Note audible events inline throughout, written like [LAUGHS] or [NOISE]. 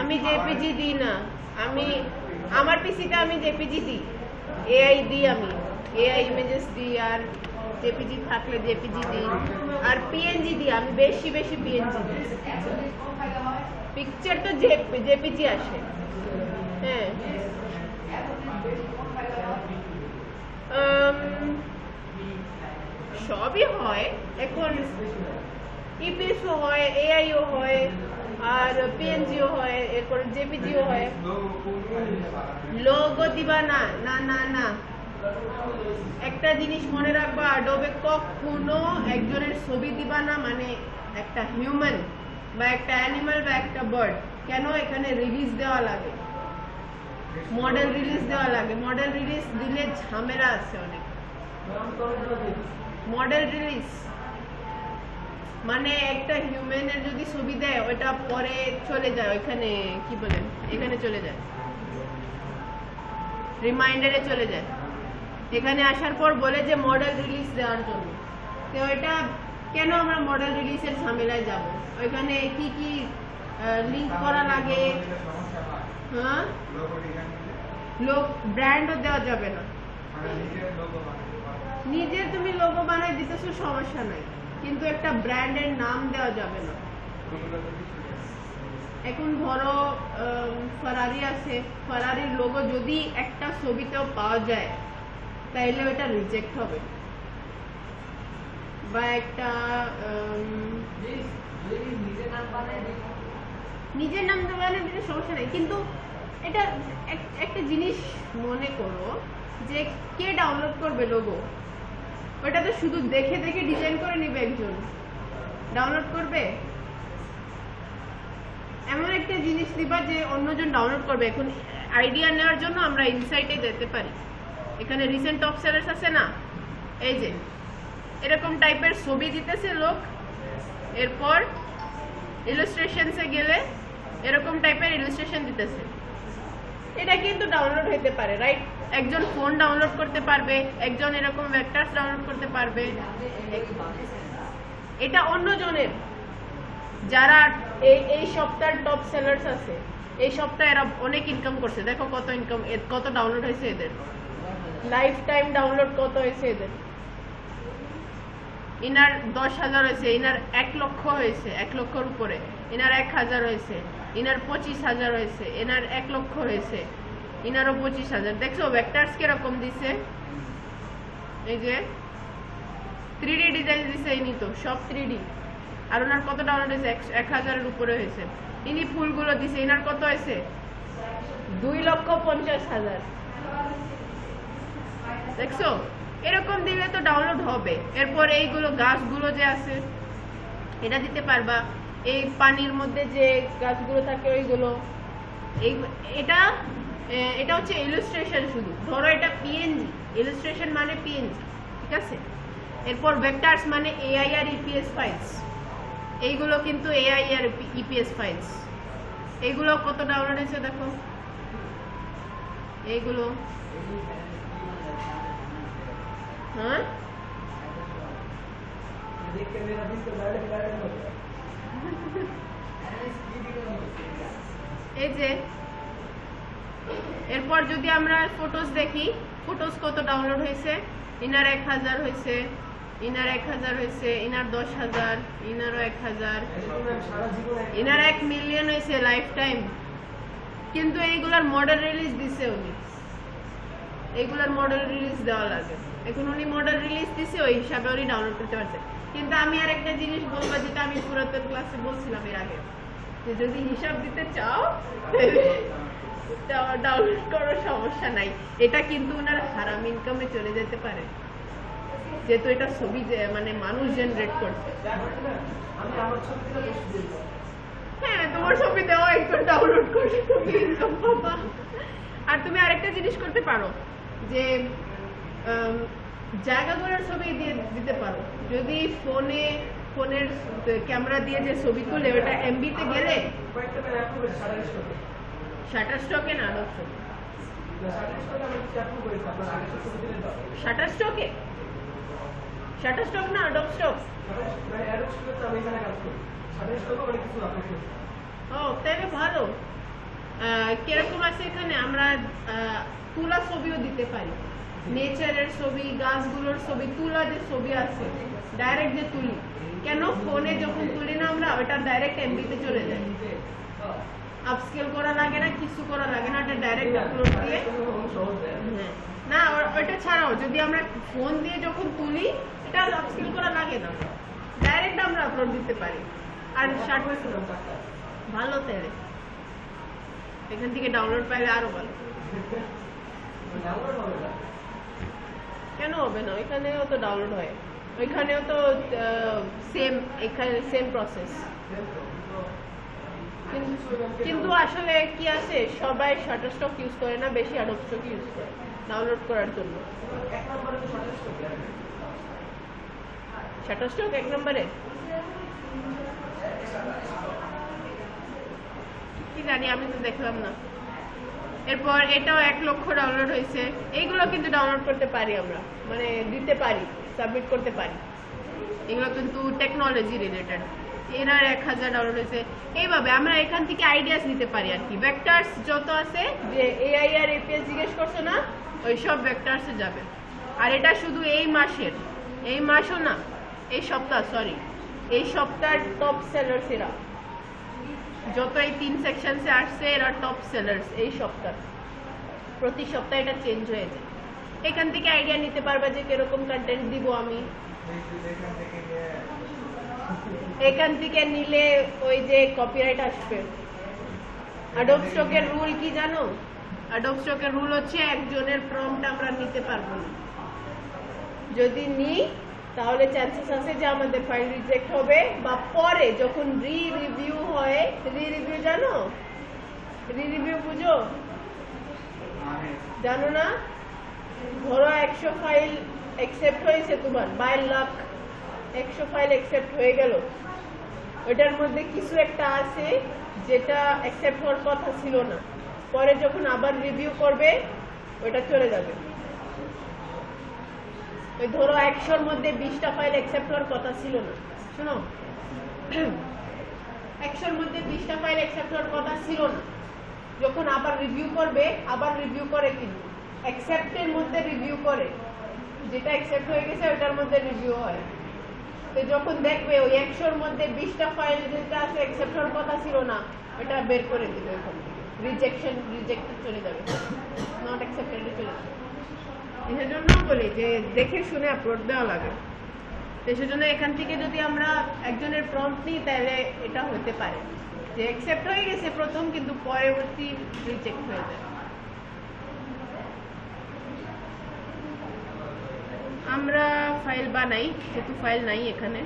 আমি জেপিজি দিই না। আমি, আমার পিসিতে আমি জেপিজি দিই। এআই দিই আমি। এআই ইমেজেস দিই আর জেপিজি থাকলে জেপিজি দিই। আর পিএনজি দিই, আমি বেশি বেশি পিএনজি দিই। পিকচার তো জেপিজি আসে। হ্যাঁ। সবই হয়। এখন ইপিএসও হয়, এআইও হয়। আর পিএনজিও হয়, এরপর জেপিজিও হয়। লোগো দিবা না না না না। একটা জিনিস মনে রাখবা আডোবে কখনো একজনের ছবি দিবা না মানে একটা হিউম্যান বা একটা অ্যানিমাল বা একটা বার্ড কেন? এখানে রিলিজ দেওয়া লাগে। মডেল রিলিজ দেওয়া লাগে। মডেল রিলিজ দিলে ঝামেলা আছে অনেক। মডেল রিলিজ মানে একটা হিউম্যানের যদি ছবি দেয় ওটা পরে চলে যায় ওইখানে কি বলে এখানে চলে যায়। রিমাইন্ডারে চলে যায়। এখানে আসার পর বলে যে মডেল রিলিজ দেওয়ার জন্য। তো ওইটা কেন আমরা মডেল রিলিজের ঝামেলায় যাব? ওইখানে কি কি লিংক করা লাগে? হ্যাঁ? লোক ব্র্যান্ডও দেওয়া যাবে না। নিজে তুমি লোগো বানাই দিতেছো সমস্যা নাই। কিন্তু একটা ব্র্যান্ডের নাম দেওয়া যাবে না। এখন ধরো ফারারি আছে। ফারারির লোগো যদি একটা ছবিতেও পাওয়া যায়, তাইলে ওটা রিজেক্ট হবে। বা একটা নিজের নাম বানিয়ে দিলে সমস্যা নেই। কিন্তু এটা একটা জিনিস মনে করো যে কে ডাউনলোড করবে লোগো ওটা তো শুধু দেখে দেখে ডিজাইন করে নিবে একজন। ডাউনলোড করবে? এমন একটা জিনিস দিবা যে অন্যজন ডাউনলোড করবে। এখন আইডিয়া নেওয়ার জন্য আমরা ইনসাইটে যেতে পারি। এখানে রিসেন্ট টপ সেলার্স আছে না? এই যে, এরকম টাইপের ছবি দিতেছে লোক। এরপর ইলাস্ট্রেশনসে গেলে এরকম টাইপের ইলাস্ট্রেশন দিতেছে। এটা কিন্তু ডাউনলোড হতে পারে রাইট একজন ফোন ডাউনলোড করতে পারবে, একজন এরকম ভেক্টরস ডাউনলোড করতে পারবে। এটা অন্য জনের যারা এই সপ্তাহের টপ সেলার্স আছে, এই সপ্তাহে এরা অনেক ইনকাম করছে। দেখো কত ইনকাম কত ডাউনলোড হয়েছে এদের। লাইফ টাইম ডাউনলোড কত হয়েছে এদের। ইনার দশ হাজার হয়েছে, ইনার এক লক্ষ হয়েছে, এক লক্ষর উপরে। ইনার এক হাজার হয়েছে, ইনার পঁচিশ হাজার হয়েছে এনার এক লক্ষ হয়েছে। ইনারও পঁচিশ হাজার। দেখছ ভেক্টার্স কীরকম দিছে? এই যে থ্রি ডি ডিজাইন দিছে ইনি তো সব থ্রি ডি আর ওনার কত ডাউনলোড হয়েছে এক হাজারের উপরে হয়েছে। ইনি ফুলগুলো দিছে ইনার কত হয়েছে? দুই লক্ষ পঞ্চাশ হাজার। দেখছ? এরকম দিলে তো ডাউনলোড হবে। এরপর এইগুলো গাছগুলো যে আছে এটা দিতে পারবা। এই পানির মধ্যে যে গাছগুলো থাকে ওইগুলো। এই এটা এটা হচ্ছে ইলুস্ট্রেশন শুধু। ধরো এটা পিএনজি ইলুস্ট্রেশন মানে পিএনজি ঠিক আছে? এরপর ভেক্টার্স মানে এআই আর ইপিএস ফাইলস এইগুলো কিন্তু এআই আর ইপিএস ফাইলস এইগুলো কত ডাউনলোড হয়েছে দেখো? এইগুলো। হ্যাঁ? এই যে এরপর যদি আমরা ফটোস দেখি ফটোস কত ডাউনলোড হয়েছে? ইনার এক হাজার হয়েছে, ইনার এক হাজার হয়েছে, ইনার দশ হাজার, ইনারও এক হাজার, ইনার এক মিলিয়ন হয়েছে লাইফ টাইম কিন্তু এইগুলার মডেল রিলিজ দিছে উনি। এইগুলার মডেল রিলিজ দেওয়া লাগে। এখন উনি মডেল রিলিজ দিছে, ওই হিসাবে উনি ডাউনলোড করতে পারছে। কিন্তু আমি আর একটা জিনিস বলব, যেটা আমি পুরাতন ক্লাসে বলছিলাম এর আগে। যে যদি হিসাব দিতে চাও ডাউনলোড করার সমস্যা নাই। এটা কিন্তু ওনার হারাম ইনকামে চলে যেতে পারে। যেহেতু এটা ছবি মানে মানুষ জেনারেট করছে। হ্যাঁ তোমার ছবি দেওয়া একটু ডাউনলোড করে তুমি ইনকাম পাবা। আর তুমি আরেকটা জিনিস করতে পারো যে উম, জায়গাগুলোর ছবি দিয়ে দিতে পারো। যদি ফোনে ফোনের ক্যামেরা দিয়ে যে ছবি তুলে ওটা এমবিতে গেলে শাটার স্টকে না আরও শাটার স্টকে শাটার স্টক না আডব স্টক ও, তাহলে ভালো। কীরকম আছে এখানে? আমরা তুলা ছবিও দিতে পারি। নেচারের ছবি, গাছগুলোর ছবি তুলা যে ছবি আছে। ডাইরেক্ট যে তুলি। কেন? ফোনে যখন তুলি না আমরা, ওটা ডাইরেক্ট এমবিতে চলে যায়। আপস্কেল করা লাগে না কিছু করা লাগে না এটা ডাইরেক্ট আপলোড দিয়ে। হ্যাঁ। না ওটা ছাড়াও যদি আমরা ফোন দিয়ে যখন তুলি এটা আপস্কেল করা লাগে না। ডাইরেক্ট আমরা আপলোড দিতে পারি। আর ষাট বছর ভালো তেলে এখান থেকে ডাউনলোড পাইলে আরও ভালো। কেন হবে না? ওইখানেও তো ডাউনলোড হয়। ওইখানেও তো সেম এখানে সেম প্রসেস কিন্তু আসলে কি আছে? সবাই শাটারস্টক ইউজ করে না, বেশি অ্যাডোবস্টক ইউজ করে ডাউনলোড করার জন্য। শাটার স্টক এক নম্বরে। কি জানি, আমি তো দেখলাম না। এরপর এটাও এক লক্ষ ডাউনলোড হয়েছে। এইগুলো কিন্তু ডাউনলোড করতে পারি আমরা। মানে দিতে পারি সাবমিট করতে পারি। এগুলো কিন্তু টেকনোলজি রিলেটেড এনার এক হাজার ডাউনলোড হয়েছে এইভাবে আমরা এখান থেকে আইডিয়াস নিতে পারি আর কি। ভেক্টরস যত আছে, যে এআই আর এপিএস জিজ্ঞেস করছ না ওই সব ভেক্টরসে যাবে। আর এটা শুধু এই মাসের। এই মাসও না, এই সপ্তাহ সরি এই সপ্তাহের টপ সেলার্স এরা। যত এই তিন সেকশনসে আসছে, এরা টপ সেলার্স এই সপ্তাহ। প্রতি সপ্তাহে এটা চেঞ্জ হয়ে যায়। এখান থেকে আইডিয়া নিতে পারবা যে কীরকম কন্টেন্ট দিব আমি। এখান থেকে নিলে ওই যে কপিরাইট আসবে। অ্যাডোব স্টকের রুল কি জানো? অ্যাডোব স্টকের রুল হচ্ছে একজনের প্রম্পট আমরা নিতে পারব না। যদি নিই, তাহলে চান্সেস আছে যে আমাদের ফাইল রিজেক্ট হবে বা পরে যখন রি রিভিউ হয় রি রিভিউ জানো? রি রিভিউ বুঝো? জানো না? ধরো একশো ফাইল অ্যাকসেপ্ট হয়েছে তোমার বাই লাখ একশো ফাইল অ্যাকসেপ্ট হয়ে গেল। ওটার মধ্যে কিছু একটা আছে যেটা অ্যাকসেপ্ট হওয়ার কথা ছিল না। পরে যখন আবার রিভিউ করবে ওটা চলে যাবে। ওই ধরো একশোর মধ্যে বিশটা ফাইল অ্যাকসেপ্ট হওয়ার কথা ছিল না। শোনো? একশোর মধ্যে বিশটা ফাইল অ্যাকসেপ্ট হওয়ার কথা ছিল না। যখন আবার রিভিউ করবে, আবার রিভিউ করে কিন্তু অ্যাকসেপ্টের মধ্যে রিভিউ করে। যেটা অ্যাকসেপ্ট হয়ে গেছে ওটার মধ্যে রিভিউ হয়। তো যখন দেখবে ওই একশোর মধ্যে বিশটা ফাইল যেটা আছে হওয়ার কথা ছিল না, ওটা বের করে দিবে থেকে। রিজেকশন রিজেক্টেড চলে যাবে। নট অ্যাকসেপ্টেড চলে যাবে। এর জন্য বলি যে, দেখে শুনে আপলোড দেওয়া লাগে। তো সেজন্য এখান থেকে যদি আমরা একজনের প্রম্পট নিই, তাহলে এটা হতে পারে। যে অ্যাকসেপ্ট হয়ে গেছে প্রথম, কিন্তু পরবর্তী রিজেক্ট হয়ে যায় আমরা ফাইল বানাই যেহেতু ফাইল নাই এখানে।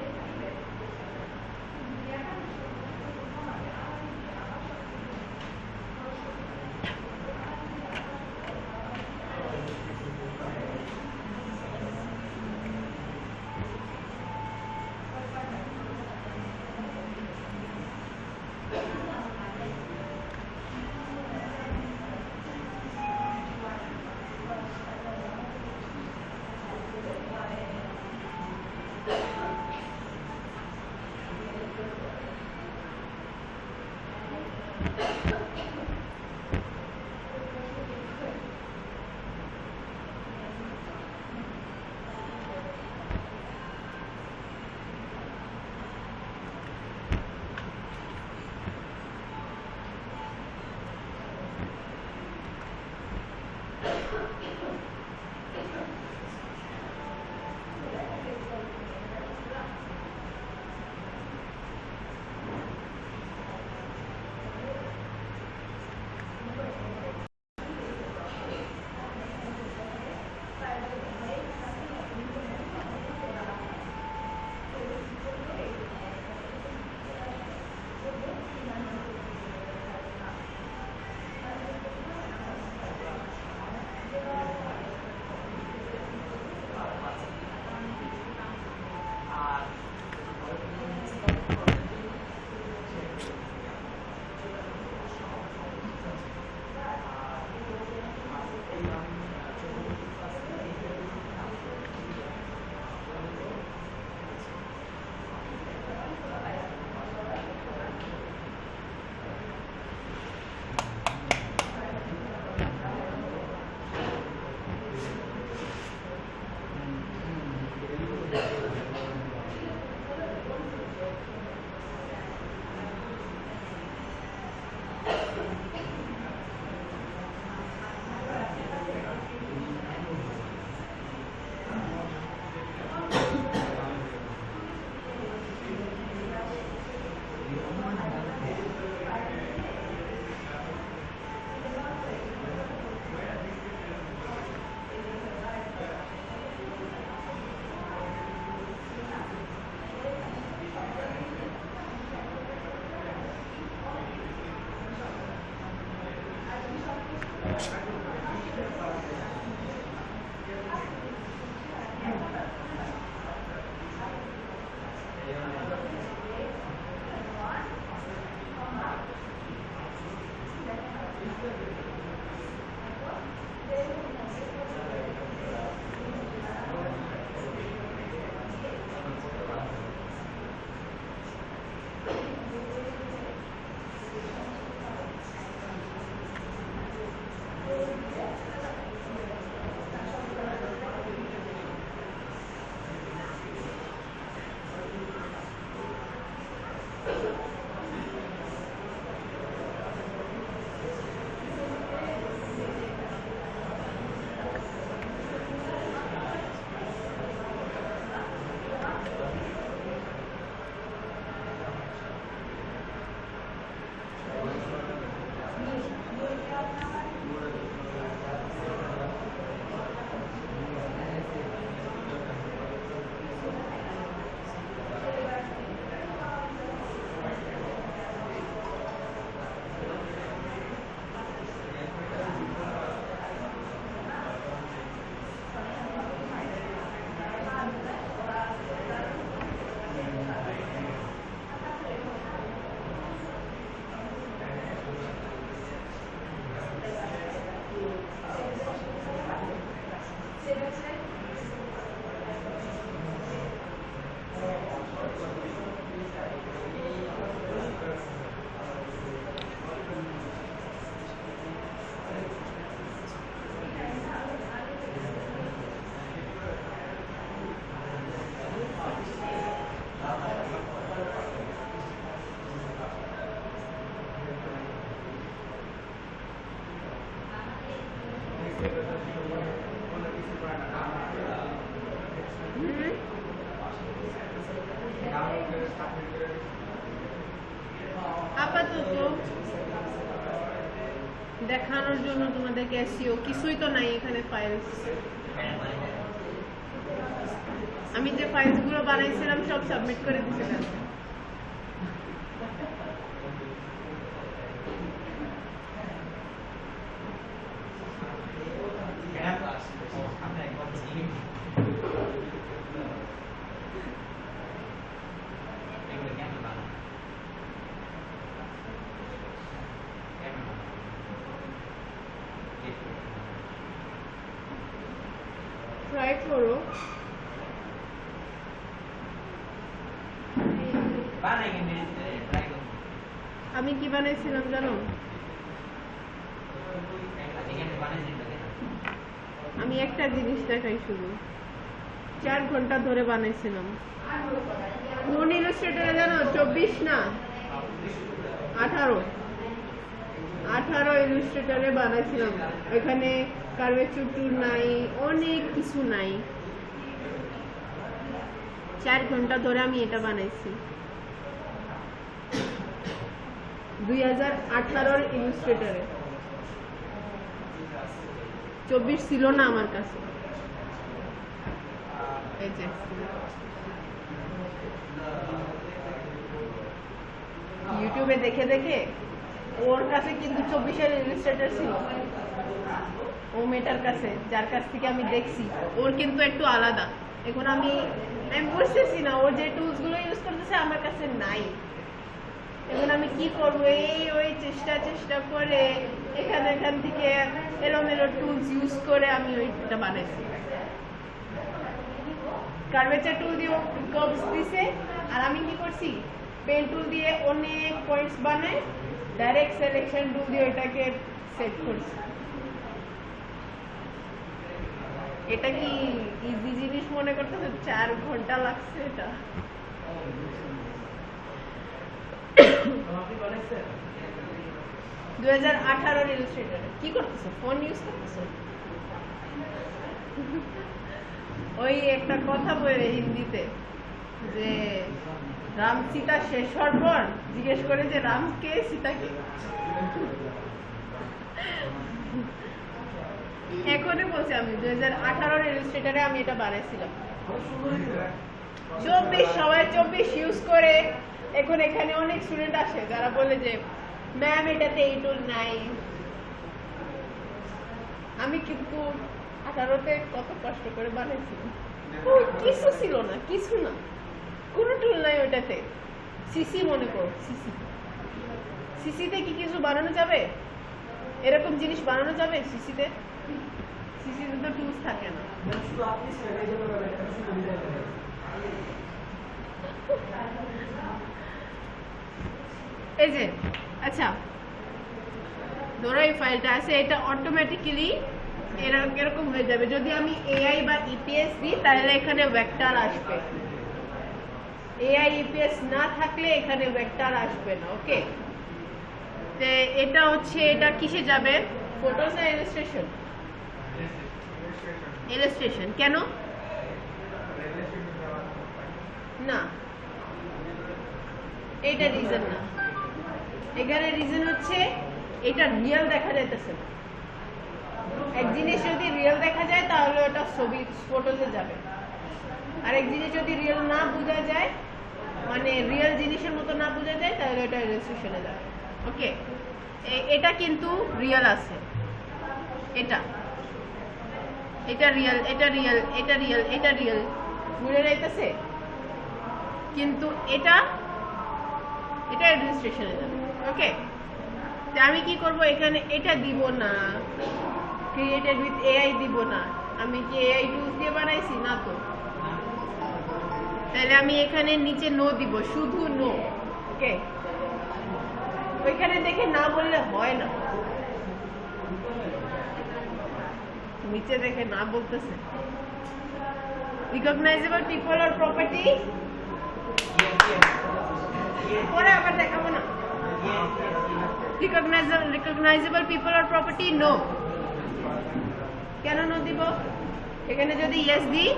আপাতত দেখানোর জন্য তোমাদের ক্যাসিও কিছুই তো নাই এখানে ফাইলস আমি যে ফাইলসগুলো বানাইছিলাম সব সাবমিট করে দিয়েছিলাম ট্রাই করো আমি কি বানাইছিলাম জানো? আমি একটা জিনিস দেখাই শুধু। চার ঘণ্টা ধরে বানাইছিলাম। কোন ইলাস্ট্রেটরে জানো? চব্বিশ না? আঠারো। আঠারো ইলাস্ট্রেটরে বানাইছিলাম। এখানে কার্ভেচার টুল নাই, অনেক কিছু নাই। চার ঘণ্টা ধরে আমি এটা বানাইছি। দুই হাজার আঠারোর ইলাস্ট্রেটরে চব্বিশ ছিল না আমার কাছে। এই যে। ইউটিউবে দেখে দেখে ওর কাছে কিন্তু চব্বিশের ইলাস্ট্রেটর ছিল। ও মেয়েটার কাছে, যার কাছ থেকে আমি দেখছি। ওর কিন্তু একটু আলাদা। এখন আমি আমি বুঝতেছি না ওর যে টুলসগুলো ইউজ করতেছে, আমার কাছে নাই। এখন আমি কি করব? এই ওই চেষ্টা চেষ্টা করে এখান এখান থেকে এরম এলোমেলো টুলস ইউজ করে আমি ওইটা বানাইছি। কার্ভেচার টুল দিয়ে কার্ভস দিছে। আর আমি কি করছি? পেন টুল দিয়ে অনেক পয়েন্টস বানাই ডাইরেক্ট সিলেকশন টুল দিয়ে ওইটাকে সেট করছি। এটা কি ইজি জিনিস মনে করতেছে চার ঘণ্টা লাগছে এটা। ওই একটা কথা বলে হিন্দিতে যে রাম সীতা শেষ হওয়ার পর জিজ্ঞেস করে যে, রাম কে, সীতা কে? এখনই বলছি আমি, দুই হাজার আঠারোর ইলাস্ট্রেটারে আমি এটা বানাইছিলাম। চব্বিশ, সবাই চব্বিশ ইউজ করে। এখন এখানে অনেক স্টুডেন্ট আসে, যারা বলে যে ম্যাম এটাতে এই টুল নাই। আমি কিন্তু আঠারোতে কত কষ্ট করে বানাইছিলাম ও, কিছু ছিল না, কিছু না। কোনো টুল নাই ওটাতে সিসি মনে করো সিসি সিসিতে কি কিছু বানানো যাবে? এরকম জিনিস বানানো যাবে সিসিতে সিসিতে তো? টুলস থাকে না। আপনি এই যে আচ্ছা। ধরো এই ফাইলটা আছে, এটা অটোমেটিক্যালি এরকম হয়ে যাবে। যদি আমি এআই বা ইপিএস দিই, তাহলে এখানে ভেক্টর আসবে। এআই ইপিএস না থাকলে এখানে ভেক্টর আসবে না ওকে তে এটা হচ্ছে, এটা কিসে যাবে? ফটোস না ইলাস্ট্রেশন ইলাস্ট্রেশন কেন? না। এটা রিজন না। এখানে রিজন হচ্ছে, এটা রিয়েল দেখা যাইতেছে এক জিনিস যদি রিয়েল দেখা যায়, তাহলে ওটা ছবি ফটোতে যাবে। আর এক জিনিস যদি রিয়েল না বোঝা যায় মানে রিয়েল জিনিসের মতো না বোঝা যায়, তাহলে ওটা ইলাস্ট্রেশনে যাবে। ওকে এটা কিন্তু রিয়েল আছে। এটা। এটা রিয়েল এটা রিয়েল এটা রিয়েল এটা রিয়েল বুঝে যাইতেছে? কিন্তু এটা এটা অ্যাডমিনিস্ট্রেশনে যাবে। ওকে আমি কি করব? এখানে এটা দিব না। ক্রিয়েটেড উইথ এআই দিব না। আমি কি এআই টুলস দিয়ে বানাইছি? না তো। তাহলে আমি এখানে নিচে নো দিব শুধু নো ওকে ওইখানে দেখে না বললে হয় না। নিচে দেখে না বলতেছে। রিকগনাইজেবল পিপল আর প্রপার্টি পরে আবার দেখাবো না। রিকগনাইজেবল পিপল আর প্রপার্টি নো কেন নো দিব? এখানে যদি ইয়েস দিই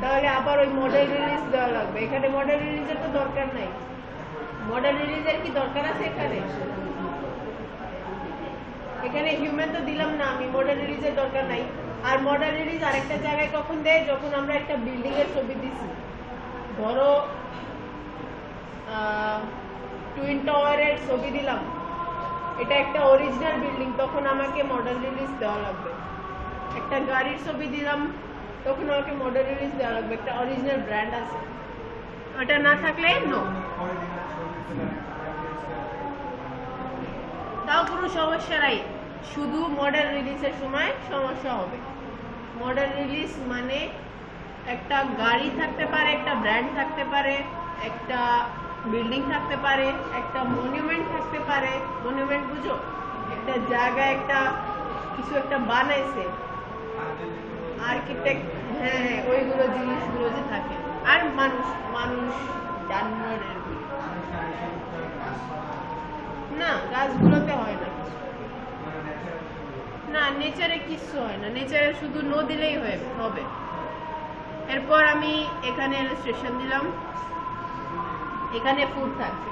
তাহলে আবার ওই মডেল রিলিজ দেওয়া লাগবে। এখানে মডেল রিলিজের তো দরকার নাই। মডেল রিলিজের কি দরকার আছে এখানে? এখানে হিউম্যান তো দিলাম না আমি মডেল রিলিজের দরকার নাই। আর মডেল রিলিজ আরেকটা জায়গায় কখন দেয়? যখন আমরা একটা বিল্ডিং এর ছবি দিছি। ধরো টুইন টাওয়ারের ছবি দিলাম। এটা একটা অরিজিনাল বিল্ডিং তখন আমাকে মডেল রিলিজ দেওয়া লাগবে। একটা গাড়ির ছবি দিলাম, তখন আমাকে মডেল রিলিজ দেওয়া লাগবে। একটা অরিজিনাল ব্র্যান্ড আছে। ওটা না থাকলে নো তাও কোনো সমস্যা নাই। শুধু মডেল রিলিজের সময় সমস্যা হবে। মডেল রিলিজ মানে একটা গাড়ি থাকতে পারে, একটা ব্র্যান্ড থাকতে পারে, একটা বিল্ডিং থাকতে পারে, একটা মনিউমেন্ট থাকতে পারে। মনিউমেন্ট বুঝো? একটা জায়গায় একটা কিছু একটা বানাইছে। আর্কিটেক্ট হ্যাঁ হ্যাঁ ওইগুলো জিনিসগুলো যে থাকে। আর মানুষ মানুষ জানোয়ারের না, গাছগুলোতে হয় না না নেচারে কিছু হয় না। নেচারে শুধু নো দিলেই হবে। এরপর আমি এখানে স্টেশন দিলাম। এখানে ফুড থাকবে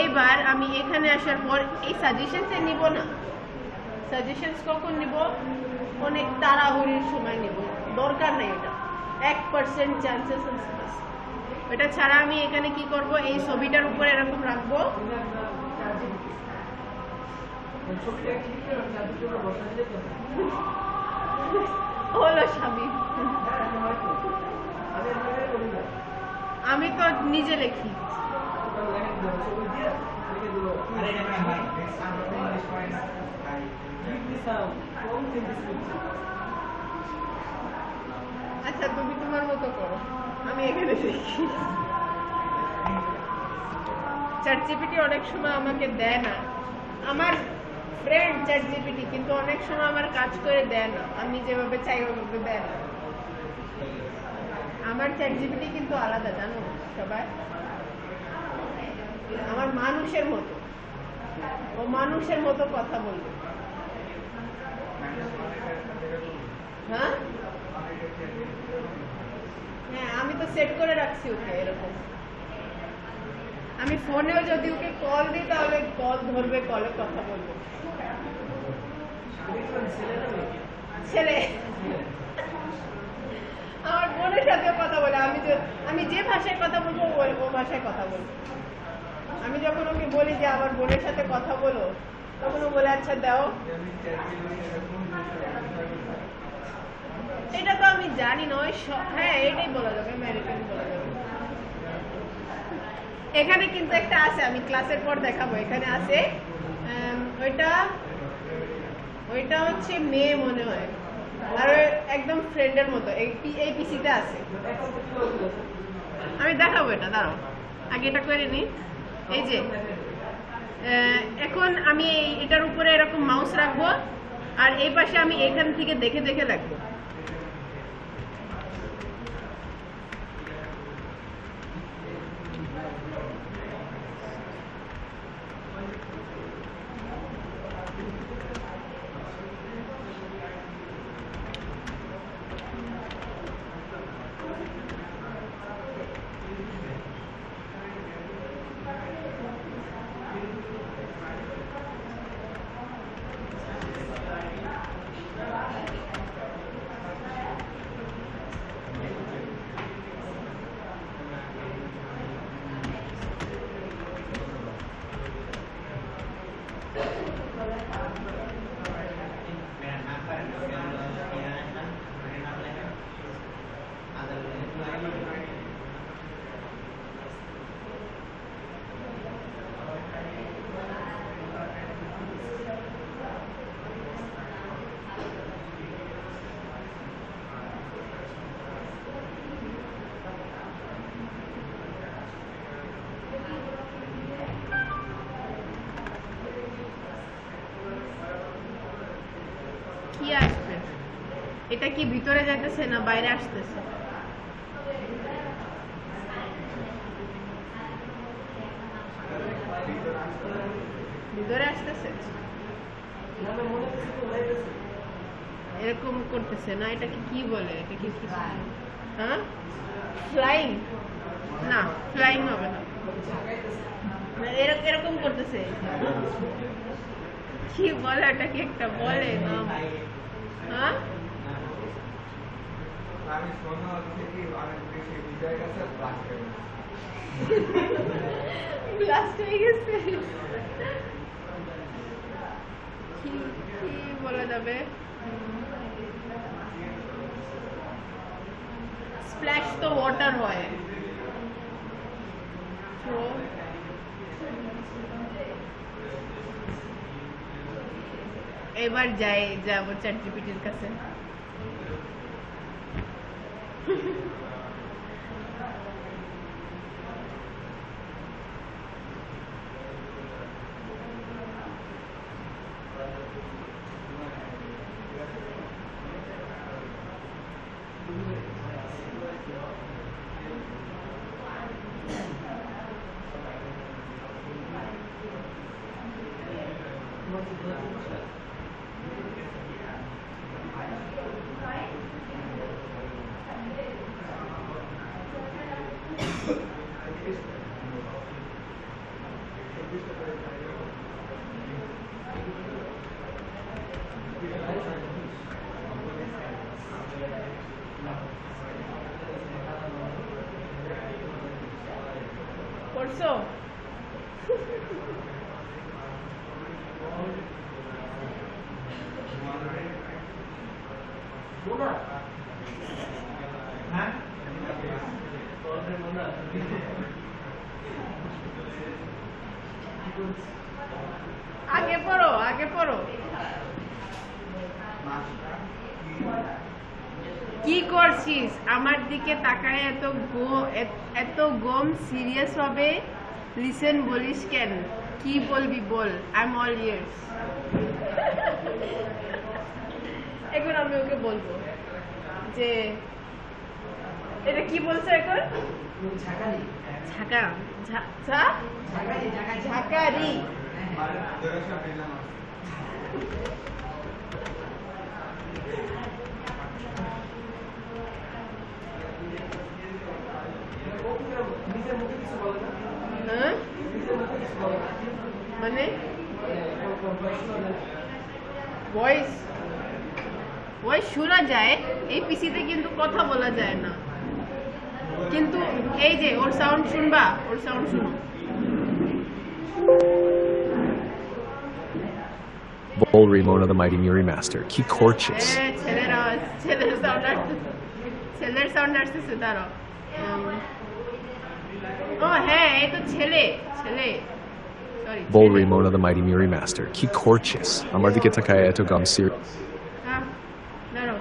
এইবার আমি এখানে আসার পর এই সাজেশনসে নিব না। সাজেশনস কখন নিব? অনেক তাড়াহুড়ির সময় নিব। দরকার নেই এটা। এক পার্সেন্ট চান্সেস এটা ছাড়া আমি এখানে কি করব? এই ছবিটার উপরে এরকম রাখব। হলো স্বামী। আমি তো নিজে লিখি. আচ্ছা তুমি তোমার মতো করো। আমি এখানে দেখি। চ্যাট জিপিটি অনেক সময় আমাকে দেয় না। আমার ফ্রেন্ড চ্যাট জিপিটি কিন্তু অনেক সময় আমার কাজ করে দেয় না। আমি যেভাবে চাই, ওভাবে দেয় না। আমার চ্যাট জিপিটি কিন্তু আলাদা জানো? সবাই? আমার মানুষের মতো। ও মানুষের মতো কথা বলবে। হ্যাঁ? হ্যাঁ আমি তো সেট করে রাখছি ওকে এরকম। আমি ফোনেও যদি ওকে কল দিই তাহলে কল ধরবে কলে কথা বলবে। ছেলে ছেলে। আমার বোনের সাথে কথা বলে। আমি যে আমি যে ভাষায় কথা বলব, ও ভাষায় কথা বলব। আমি যখন ওকে বলি যে, আমার বোনের সাথে কথা বলো, তখন ও বলে আচ্ছা দাও। এটা তো আমি জানি নয় হ্যাঁ এটাই বলা যাবে আমেরিকান বলা যাবে। এখানে কিন্তু একটা আছে, আমি ক্লাসের পর দেখাবো। এখানে আছে ওইটা ওইটা হচ্ছে মেয়ে মনে হয়। আর একদম ফ্রেন্ডের মতো, এই পিসিতে আছে। আমি দেখাবো এটা, দাঁড়াও। আগে এটা করে নি। এই যে এখন আমি এটার উপরে এরকম মাউস রাখব, আর এই পাশে আমি এখান থেকে দেখে দেখে রাখব কি আসবে এটা কি ভিতরে যাইতেছে না বাইরে আসতেছে? ভিতরে আসতেছে? এরকম করতেছে না এটাকে কি বলে? এটা কি হ্যাঁ? ফ্লাইং না ফ্লাইং হবে না। না, এরকম করতেছে। কি বলে এটা কি একটা বলে না হ্যাঁ আমি শোনা হচ্ছে কি অনেক বেশি বিজয় গেছে হয়ে কি বলা যাবে? স্প্ল্যাশ তো ওয়াটার হয়। Throw. এবার যাই, যাব চ্যাট জিপিটির কাছে। করছ [LAUGHS] আগে পড়ো আগে পড়ো। কি করছিস? আমার দিকে তাকায় এত গো এত- গম সিরিয়াস হবে? লিসেন বলিস কেন? কি বলবি বল? আই এম অল ইয়ার্স এখন আমি ওকে বলব। যে এটা কি বলছো এখন? ঝাঁকা ঝাঁকারি মানে ভয়েস ভয়েস শোনা যায় এই পিসিতে কিন্তু কথা বলা যায় না কিন্তু এই যে ওর সাউন্ড শুনবা ওর সাউন্ড শুনো। Bol Ramona the Mighty Muri Master. কি করছিস এ, ছেলের আওয়াজ ছেলের সাউন্ড আসতেছে ছেলের সাউন্ড আসতেছে দাঁড়াও। উম, ও হ্যাঁ এই তো ছেলে ছেলে। Sorry Bol Ramona the Mighty Muri Master. কি করছিস আমার দিকে তাকায় এত গম্ভীর হ্যাঁ দাঁড়াও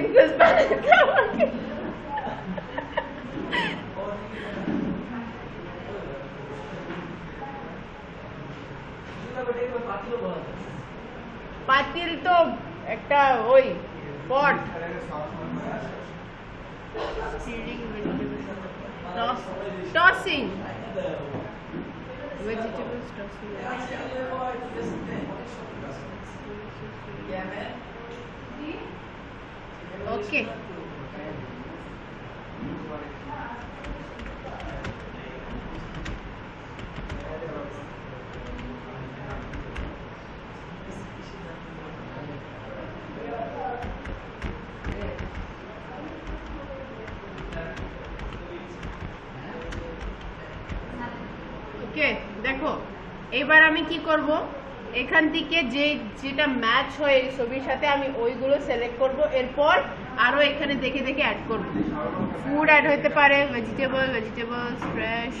প্রিন্সেস বানাতে আমাকে পাতিল তো একটা ওই pot. Tossing vegetables tossing okay okay দেখো এবার আমি কি করব? এখান থেকে যে, যেটা ম্যাচ হয় এই ছবির সাথে আমি ওইগুলো সিলেক্ট করব। এরপর আরও এখানে দেখে দেখে অ্যাড করব। ফুড অ্যাড হতে পারে ভেজিটেবল ভেজিটেবলস ফ্রেশ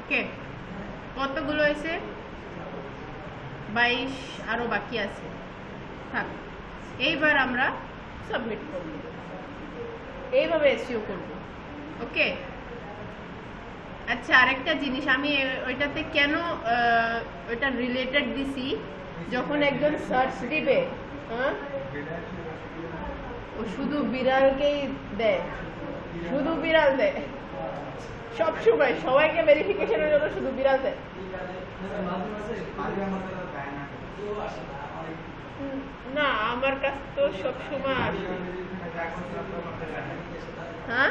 ওকে কতগুলো হয়েছে? বাইশ আরও বাকি আছে। থাক, এইবার আমরা সাবমিট করব। এইভাবে এসিও করব। ওকে? আচ্ছা আরেকটা জিনিস, আমি ওইটাতে কেন ওইটা রিলেটেড দিছি? যখন একজন সার্চ দিবে হ্যাঁ? ও শুধু বিড়ালকেই দেয়। শুধু বিড়াল দেয়। সব সময় সবাইকে ভেরিফিকেশনের জন্য শুধু বিড়াল দেয়। না আমার কাছ তো সব সময় আসে। হ্যাঁ?